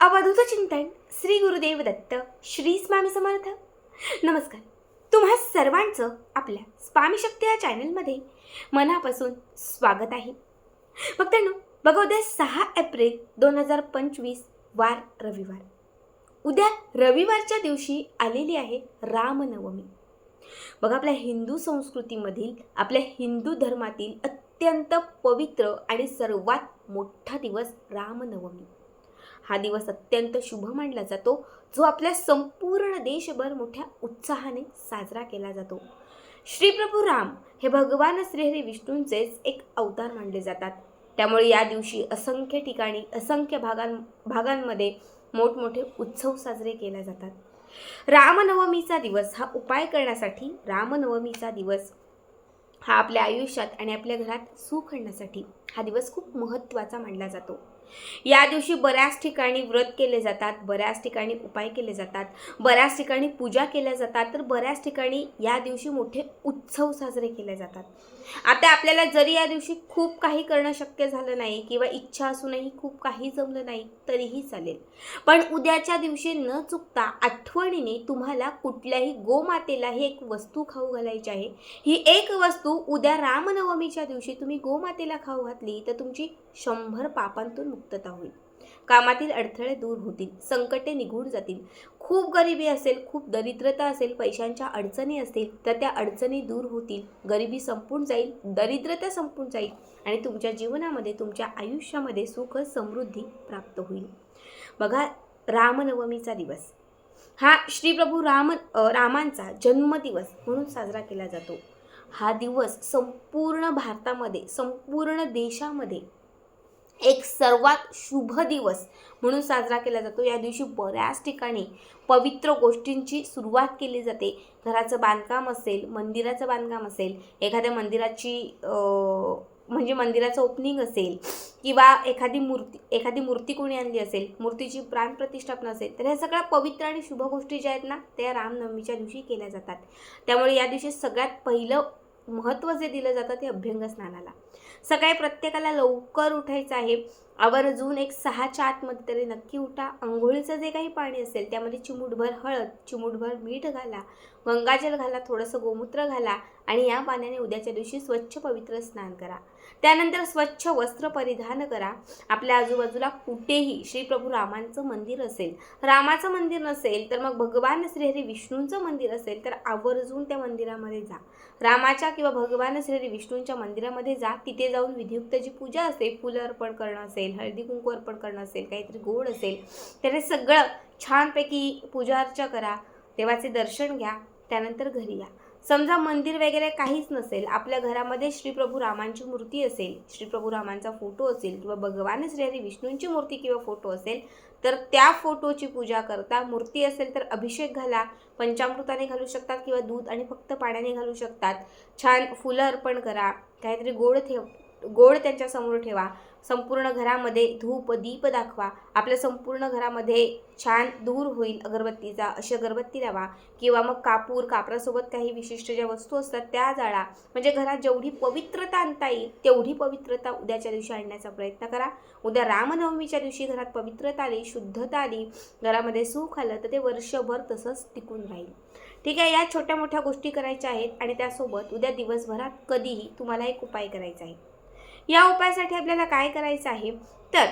अवधूत चिंतन श्री गुरुदेव दत्त श्री स्वामी समर्थ. नमस्कार. तुम्हा सर्वांचं आपल्या स्वामी शक्ती या चॅनलमध्ये मनापासून स्वागत आहे. भक्तांनो बघा उद्या सहा एप्रिल दोन हजार पंचवीस वार रविवार. उद्या रविवारच्या दिवशी आलेली आहे रामनवमी. बघा आपल्या हिंदू संस्कृतीमधील आपल्या हिंदू धर्मातील अत्यंत पवित्र आणि सर्वात मोठा दिवस रामनवमी. हा दिवस अत्यंत शुभ मानला जातो जो आपल्या संपूर्ण देशभर मोठ्या उत्साहाने साजरा केला जातो. श्री प्रभू राम हे भगवान श्रीहरी विष्णूंचेच एक अवतार मानले जातात. त्यामुळे या दिवशी असंख्य ठिकाणी असंख्य भागां भागांमध्ये मोठमोठे उत्सव साजरे केले जातात. रामनवमीचा दिवस हा उपाय करण्यासाठी रामनवमीचा दिवस हा आपल्या आयुष्यात आणि आपल्या घरात सुख आणण्यासाठी हा दिवस खूप महत्त्वाचा मानला जातो. या दिवशी बऱ्याच ठिकाणी व्रत केले जातात बऱ्याच ठिकाणी उपाय केले जातात बऱ्याच ठिकाणी पूजा केल्या जातात तर बऱ्याच ठिकाणी या दिवशी मोठे उत्सव साजरे केले जातात. आता आपल्याला जरी या दिवशी खूप काही करणं शक्य झालं नाही किंवा इच्छा असूनही खूप काही जमलं नाही तरीही चालेल. पण उद्याच्या दिवशी न चुकता आठवणीने तुम्हाला कुठल्याही गोमातेला ही एक वस्तू खाऊ घालायची आहे. ही एक वस्तू उद्या रामनवमीच्या दिवशी तुम्ही गोमातेला खाऊ घातली तर तुमची शंभर पापांतून मुक्तता होईल. कामातील अडथळे दूर होतील संकटे निघून जातील. खूप गरिबी असेल खूप दरिद्रता असेल पैशांच्या अडचणी असतील तर त्या अडचणी दूर होतील. गरिबी संपून जाईल दरिद्रता संपून जाईल आणि तुमच्या जीवनामध्ये तुमच्या आयुष्यामध्ये सुख समृद्धी प्राप्त होईल. बघा रामनवमीचा दिवस. हा श्री प्रभू राम रामांचा जन्मदिवस म्हणून साजरा केला जातो. हा दिवस संपूर्ण भारतामध्ये संपूर्ण देशामध्ये एक सर्वात शुभ दिवस म्हणून साजरा केला जातो. या दिवशी बऱ्याच ठिकाणी पवित्र गोष्टींची सुरुवात केली जाते. घराचं बांधकाम असेल मंदिराचं बांधकाम असेल एखाद्या मंदिराची म्हणजे मंदिराचं ओपनिंग असेल किंवा एखादी मूर्ती एखादी मूर्ती कोणी आणली असेल मूर्तीची प्राणप्रतिष्ठापना असेल तर ह्या सगळ्या पवित्र आणि शुभ गोष्टी ज्या आहेत ना त्या रामनवमीच्या दिवशी केल्या जातात. त्यामुळे या दिवशी सगळ्यात पहिलं महत्त्व जे दिलं जातं ते अभ्यंग स्नानाला सकाळी प्रत्येकाला लवकर उठायचं आहे. आवर्जून एक सहाच्या आतमध्ये तरी नक्की उठा. आंघोळीचं जे काही पाणी असेल त्यामध्ये चिमूटभर हळद चिमूटभर मीठ घाला गंगाजल घाला थोडंसं गोमूत्र घाला आणि या पाण्याने उद्याच्या दिवशी स्वच्छ पवित्र स्नान करा. त्यानंतर स्वच्छ वस्त्र परिधान करा. आपल्या आजूबाजूला कुठेही श्री प्रभू रामांचं मंदिर असेल रामाचं मंदिर नसेल तर मग भगवान श्रीहरी विष्णूंचं मंदिर असेल तर आवर्जून त्या मंदिरामध्ये जा. रामाच्या किंवा भगवान श्रीहरी विष्णूंच्या मंदिरामध्ये जा. तिथे जाऊन विधियुक्त जी पूजा असेल फुलं अर्पण करणं असेल हळदी कुंकू अर्पण करणं असेल काहीतरी गोड असेल तर हे सगळं छानपैकी पूजा अर्चा करा देवाचे दर्शन घ्या त्यानंतर घरी या. समजा मंदिर वगैरे काहीच नसेल आपल्या घरामध्ये श्रीप्रभू रामांची मूर्ती असेल श्रीप्रभू रामांचा फोटो असेल किंवा भगवान श्रीहरी विष्णूंची मूर्ती किंवा फोटो असेल तर त्या फोटोची पूजा करता मूर्ती असेल तर अभिषेक घाला पंचामृताने घालू शकतात किंवा दूध आणि फक्त पाण्याने घालू शकतात. छान फुलं अर्पण करा काहीतरी गोड ठेव गोड त्यांच्यासमोर ठेवा. संपूर्ण घरामध्ये धूप दीप दाखवा. आपल्या संपूर्ण घरामध्ये छान दूर होईल अगरबत्तीचा अशी अगरबत्ती लावा. किंवा मग कापूर कापरासोबत काही विशिष्ट ज्या वस्तू असतात त्या जाळा. म्हणजे घरात जेवढी पवित्रता आणता येईल तेवढी पवित्रता उद्याच्या दिवशी आणण्याचा प्रयत्न करा. उद्या रामनवमीच्या दिवशी घरात पवित्रता आली शुद्धता आली घरामध्ये सुख आलं तर ते वर्षभर तसंच टिकून राहील. ठीक आहे या छोट्या मोठ्या गोष्टी करायच्या आहेत आणि त्यासोबत उद्या दिवसभरात कधीही तुम्हाला एक उपाय करायचा आहे. या उपायासाठी आपल्याला काय करायचं आहे? तर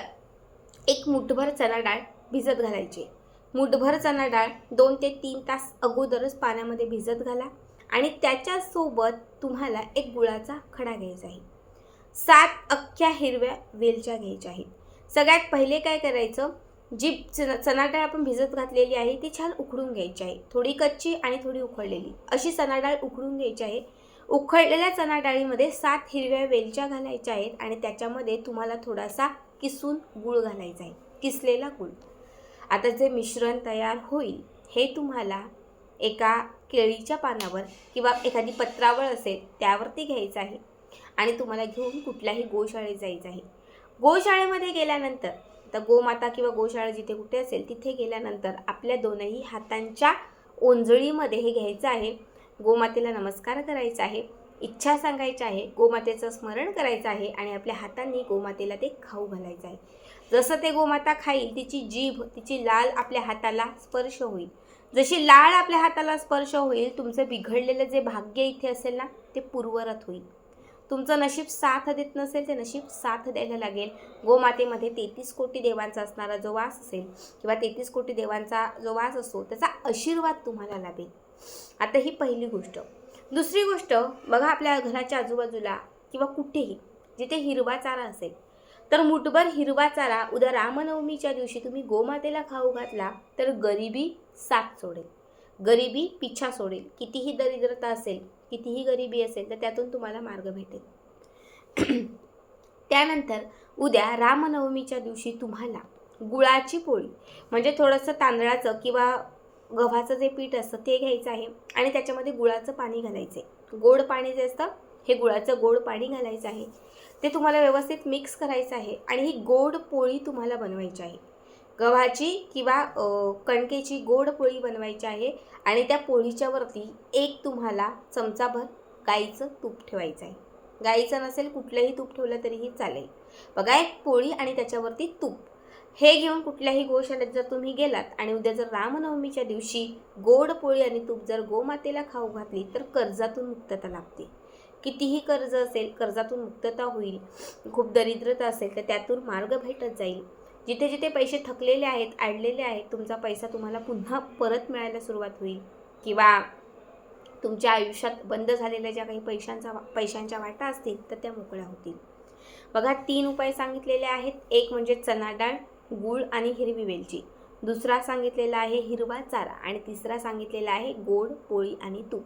एक मुठभर चणा डाळ भिजत घालायची. मुठभर चणा डाळ दोन ते तीन तास अगोदरच पाण्यामध्ये भिजत घाला आणि त्याच्यासोबत तुम्हाला एक गुळाचा खडा घ्यायचा आहे. सात अख्ख्या हिरव्या वेलच्या घ्यायच्या आहेत. सगळ्यात पहिले काय करायचं? जी चना चणाडाळ आपण भिजत घातलेली आहे ती छान उकडून घ्यायची आहे. थोडी कच्ची आणि थोडी उकडलेली अशी चणाडाळ उकडून घ्यायची आहे. उखळलेल्या चणा डाळीमध्ये सात हिरव्या वेलच्या घालायच्या आहेत आणि त्याच्यामध्ये तुम्हाला थोडासा किसून गूळ घालायचा आहे. किसलेला गूळ. आता जे मिश्रण तयार होईल हे तुम्हाला एका केळीच्या पानावर किंवा एखादी पत्रावळ असेल त्यावरती घ्यायचं आहे. आणि तुम्हाला घेऊन कुठल्याही गोशाळेत जायचं आहे. गोशाळेमध्ये गेल्यानंतर आता गोमाता किंवा गोशाळा जिथे कुठे असेल तिथे गेल्यानंतर आपल्या दोनही हातांच्या ओंजळीमध्ये हे घ्यायचं आहे. गोमातेला नमस्कार करायचा आहे इच्छा सांगायची आहे गोमातेचं स्मरण करायचं आहे आणि आपल्या हातांनी गोमातेला ते खाऊ घालायचं आहे. जसं ते गोमाता खाईल तिची जीभ तिची लाल आपल्या हाताला स्पर्श होईल. जशी लाळ आपल्या हाताला स्पर्श होईल तुमचं बिघडलेलं जे भाग्य इथे असेल ना ते पूर्वरत होईल. तुमचं नशीब साथ देत नसेल ते नशीब साथ द्यायला लागेल. गोमातेमध्ये तेहतीस कोटी देवांचा असणारा जो वास असेल किंवा तेहतीस कोटी देवांचा जो वास असतो त्याचा आशीर्वाद तुम्हाला लाभेल. आता ही पहिली गोष्ट. दुसरी गोष्ट बघा आपल्या घराच्या आजूबाजूला किंवा कुठेही जिथे हिरवा चारा असेल तर मुठभर हिरवा चारा उद्या रामनवमीच्या दिवशी तुम्ही गोमातेला खाऊ घातला तर गरिबी साथ सोडेल. गरिबी पिछा सोडेल. कितीही दरिद्रता असेल कितीही गरिबी असेल तर त्यातून तुम्हाला मार्ग भेटेल. त्यानंतर उद्या रामनवमीच्या दिवशी तुम्हाला गुळाची पोळी म्हणजे थोडंसं तांदळाचं किंवा गव्हाचं जे पीठ असतं ते घ्यायचं आहे आणि त्याच्यामध्ये गुळाचं पाणी घालायचं आहे गोड पाणी जे असतं हे गुळाचं गोड पाणी घालायचं आहे. ते तुम्हाला व्यवस्थित मिक्स करायचं आहे आणि ही गोड पोळी तुम्हाला बनवायची आहे. गव्हाची किंवा कणकेची गोड पोळी बनवायची आहे आणि त्या पोळीच्या वरती एक तुम्हाला चमचाभर गाईचं तूप ठेवायचं आहे. गाईचं नसेल कुठलंही तूप ठेवलं तरीही चालेल. बघा एक पोळी आणि त्याच्यावरती तूप. हे घेऊन कुठल्याही गोशाळेत जर तुम्ही गेलात आणि उद्या जर रामनवमीच्या दिवशी गोड पोळी आणि तूप जर गोमातेला खाऊ घातली तर कर्जातून मुक्तता लाभते. कितीही कर्ज असेल कर्जातून मुक्तता होईल. खूप दरिद्रता असेल तर त्यातून मार्ग भेटत जाईल. जिथे जिथे पैसे थकलेले आहेत अडलेले आहेत तुमचा पैसा तुम्हाला पुन्हा परत मिळायला सुरुवात होईल. किंवा तुमच्या आयुष्यात बंद झालेल्या ज्या काही पैशांचा पैशांच्या वाटा असतील तर त्या मोकळ्या होतील. बघा तीन उपाय सांगितलेले आहेत. एक म्हणजे चना डाळ गूळ आणि हिरवी वेलची. दुसरा सांगितलेला आहे हिरवा चारा आणि तिसरा सांगितलेला आहे गोड पोळी आणि तूप.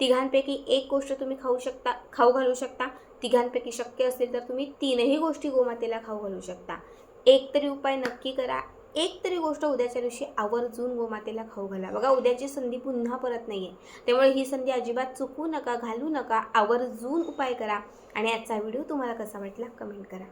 तिघांपैकी एक गोष्ट तुम्ही खाऊ शकता खाऊ घालू शकता. तिघांपैकी शक्य असेल तर तुम्ही तीनही गोष्टी गोमातेला खाऊ घालू शकता. एक तरी उपाय नक्की करा. एक तरी गोष्ट उद्याच्या दिवशी आवर्जून गोमातेला खाऊ घाला. बघा उद्याची संधी पुन्हा परत नाही आहे त्यामुळे ही संधी अजिबात चुकू नका घालू नका. आवर्जून उपाय करा. आणि आजचा व्हिडिओ तुम्हाला कसा वाटला कमेंट करा.